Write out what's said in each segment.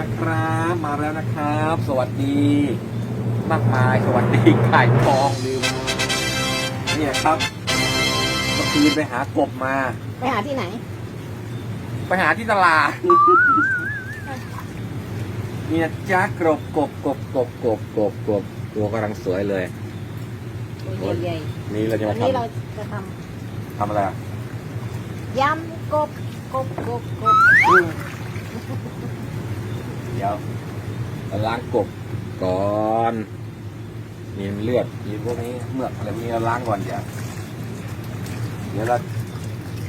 นะครับ มาแล้วนะครับ สวัสดี มากมายสวัสดีไก่ทองลืมเนี่ยครับเมื่อคืนไปหากบมา ไปหาที่ไหน ไปหาที่ตลาด นี่นะจ๊ะกบกบกบกบกบกบกบตัวกำลังสวยเลยตัวใหญ่นี่เราๆจะวัมานทนี้เราจะทำทำอะไรอะำยำกบกบกบกบเดี๋ยวเราล้างกบก่อนมีเลือดมีพวกนี้เมือกอะไรพวกนี้เราล้างก่อนเดี๋ยวเดี๋ยวเรา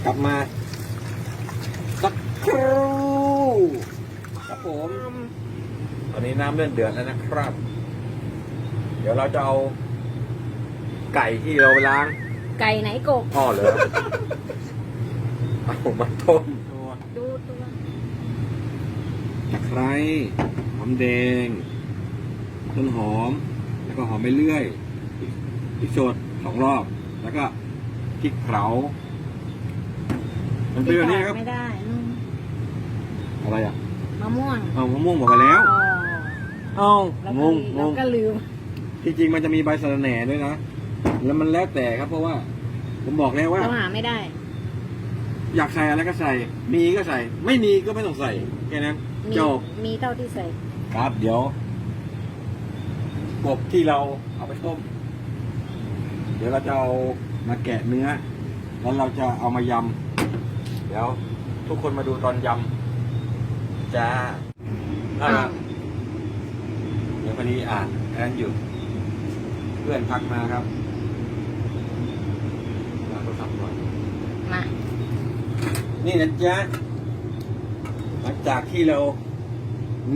กลับมาสักครู่ครับผมตอนนี้น้ำเริ่มเดือดแล้วนะครับ เดี๋ยวเราจะเอา ไก่ที่เราไปล้าง ไก่ไหนกบพ่อเหรอเอามาต้มดูตัว ตะไคร้หอมแดง ต้นหอม แล้วก็หอมไปเรื่อยพริกสดสองรอบ แล้วก็พริกเผามันเป็นแบบนี้ครับ ไม่ได้อืมอะไรอะมะม่วงเอามะม่วงบอกไปแล้ว อ๋อเอาแล้วงก็งงแล้วงก็ลืมที่จริงมันจะมีใบสะระแหน่ด้วยนะ แล้วมันแล้วแต่ครับเพราะว่า ผมบอกแล้วว่า เราหาไม่ได้ อยากใส่อะไรก็ใส่ มีก็ใส่ ไม่มีก็ไม่ต้องใส่ แค่นั้น มีจบมีเท่าที่ใส่ ครับเดี๋ยวกบที่เราเอาไปต้ม เดี๋ยวเราจะเอามาแกะเนื้อ แล้วเราจะเอามายำ เดี๋ยวทุกคนมาดูตอนยำจ้าอ่าอ้าวเดี๋ยวพอดีอ่านอันนั้นอยู่ เพื่อนพักมาครับเราก็ทำก่อนมานี่นะจ๊ะห ลังจากที่เรา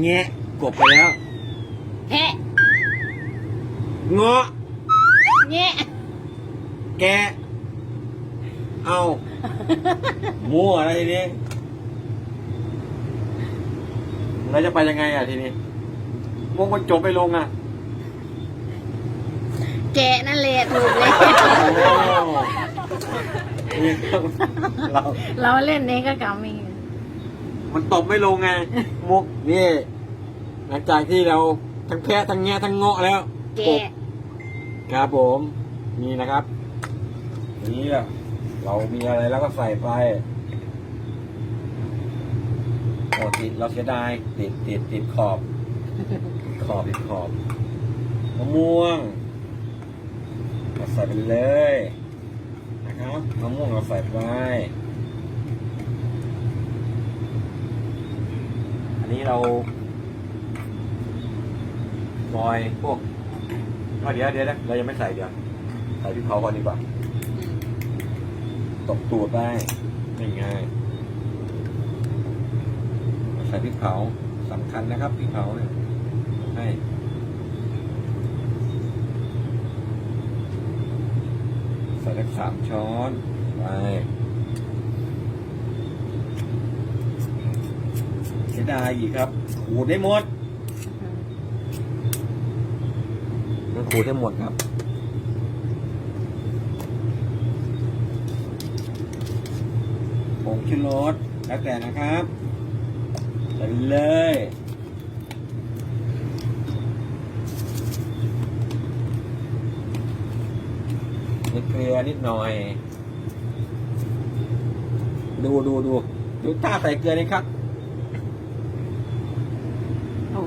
แงะกบไปแล้ว แพะเงาะแงะแกะเอามั่วอะไรทีนี้เราจะไปยังไงอะทีนี้วงมันจบไปลงอะ แกะนั่นแหละถูกแล้วโอ้นี่ครับเรา เราเล่นเองก็กำเอง มันตบไม่ลงไง มุกนี่หลังจากที่เราทั้งแพะทั้งแงะทั้งเงาะแล้วแกะครับผมนี่นะครับนี่อะเรามีอะไรแล้วก็ใส่ไปโอ้ติดเราเสียดายติดติดติดขอบติดขอบติดขอบมะม่วงเราใส่ไปเลยนะครับมะม่วงเราใส่ไป นี้เราซอยพวกเดี๋ยวเดี๋ยวนะเรายังไม่ใส่เดี๋ยวใส่พริกเผาก่อนดีกว่าตบตูดได้ง่ายๆใส่พริกเผาสำคัญนะครับพริกเผาเนี่ยให้ใส่สักสามช้อนไป สียดายอีกครับขูดได้หมดมันขูดให้หมดครับผงชูรสแล้วแต่นะครับใส่เลยมีเกลือนิดหน่อย ดูดูดูดูท่าใส่เกลือนี่ครับ โอ้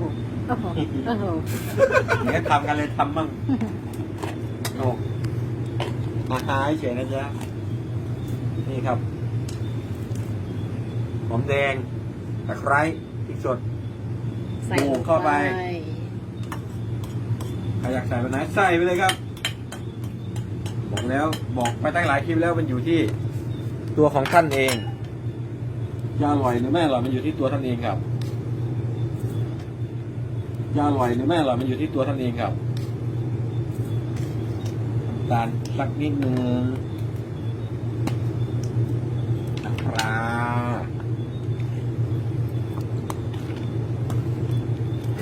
โหโอ้โหโอ้โหเดี๋ยวทำกันเลยทำมั่งโอ้มาหายเฉยนะจ๊ะนี่ครับ หอมแดงตะไคร้พริกสดใส่โอ้เข้าไปใครอยากใส่ไปไหนใส่ไปเลยครับ บอกแล้วบอกไปตั้งหลายคลิปแล้วมันอยู่ที่ตัวของท่านเองจะอร่อยหรือไม่อร่อยมันอยู่ที่ตัวท่านเองครับ จะอร่อยหรือไม่อร่อยมันอยู่ที่ตัวท่านเองครับน้ำตาลสักนิดนึงนะครับ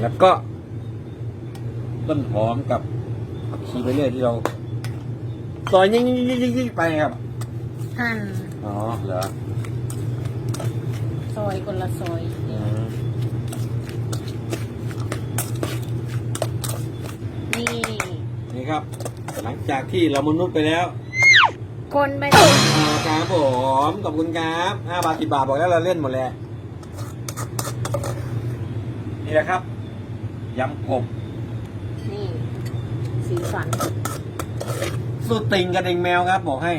แล้วก็ ต้นหอมกับผักชีไปเรื่อยที่เราซอยยิ่งยิ่งยิ่งยิ่งยิ่งไปครับ หั่นอ๋อเหรอซอยคนละซอย อืม ครับ หลังจากที่เรามนุษย์ไปแล้วคนไปอ่าครับผมขอบคุณครับห้าบาทสิบาทบอกแล้วเราเล่นหมดแล้วนี่แหละครับยำกบนี่ สีสันสุดติ่งกระเด็งแมวครับ บอกให้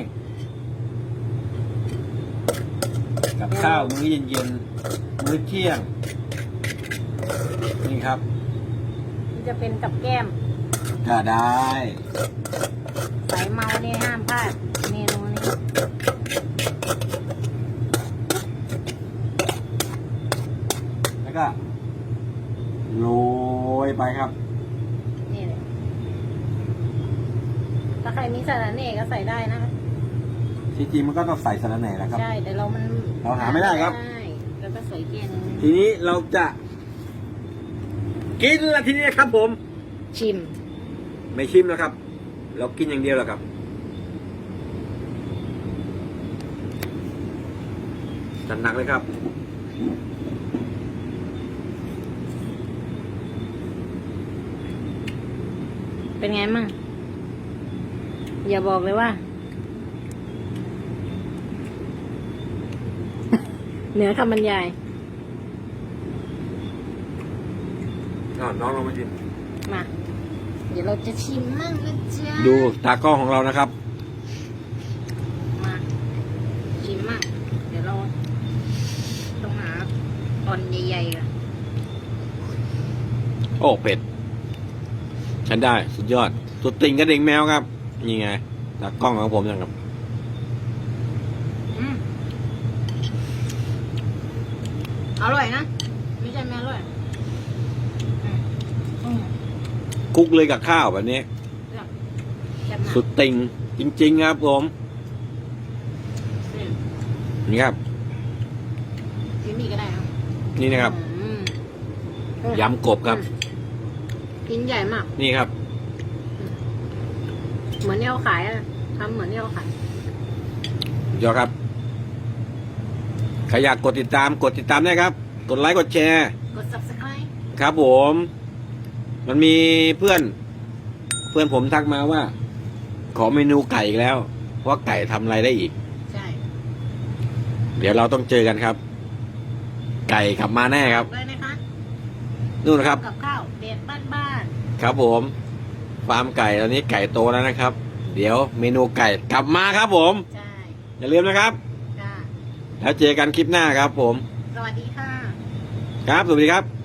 กับข้าวมื้อเย็นๆมื้อเที่ยง นี่ครับ มันจะเป็นกับแก้ม ก็ได้สายเมาเนี่ยห้ามพลาดเมนูนี้แล้วก็โรยไปครับ นี่เลยถ้าใครมีสาระเน่ก็ใส่ได้นะคะที่จริงมันก็ต้องใส่สะระแหน่แหละครับ ใช่แต่เรามันเราหาไม่ได้ครับใช่แล้วก็ใส่เกลียนทีนี้เราจะ กินละทีนี้ครับผม ชิม ไม่ชิมแล้วครับ เรากินอย่างเดียวแล้วครับจัดหนักเลยครับเป็นไงมั่งอย่าบอกเลยว่า เหนือคำบรรยายอ้าวน้องเรามาชิมมา เดี๋ยวเราจะชิมมั่งนะจ๊ะดูตากล้องของเรานะครับ มาชิมมั่งเดี๋ยวเราต้องหาตอนใหญ่ๆก่อนโอ้เป็ดฉันได้สุดยอดสุดติ่งกระดิ่งแมวครับ นี่ไงตากล้องของผมนะครับอืมอร่อยนะ ไม่ใช่ไม่อร่อยอืมอืม คลุกเลยกับข้าวแบบนี้แซ่บมากสุดติ่งจริง ๆ ครับผมอืมนี่ครับชิมอีกก็ได้ครับนี่นะครับอืมยำกบครับชิ้นใหญ่มาก นี่ครับ เหมือนที่เขาขายอะทำเหมือนที่เขาขายยอดครับใครอยากกดติดตามกดติดตามได้ครับ กดไลค์กดแชร์ กด subscribe ครับผม มันมีเพื่อน เพื่อนผมทักมาว่า ขอเมนูไก่อีกแล้วว่าไก่ทำอะไรได้อีก ใช่เดี๋ยวเราต้องเจอกันครับ ไก่ขับมาแน่ครับได้นะคะนู่นนะครับ กับข้าวเด็ดบ้านครับผมฟาร์มไก่ตอนนี้ไก่โตแล้วนะครับ เดี๋ยวเมนูไก่กลับมาครับ ผม ๆใช่อย่าลืมนะครับจ้าแล้วเจอกันคลิปหน้าครับ ผมสวัสดีค่ะ ครับสวัสดีครับ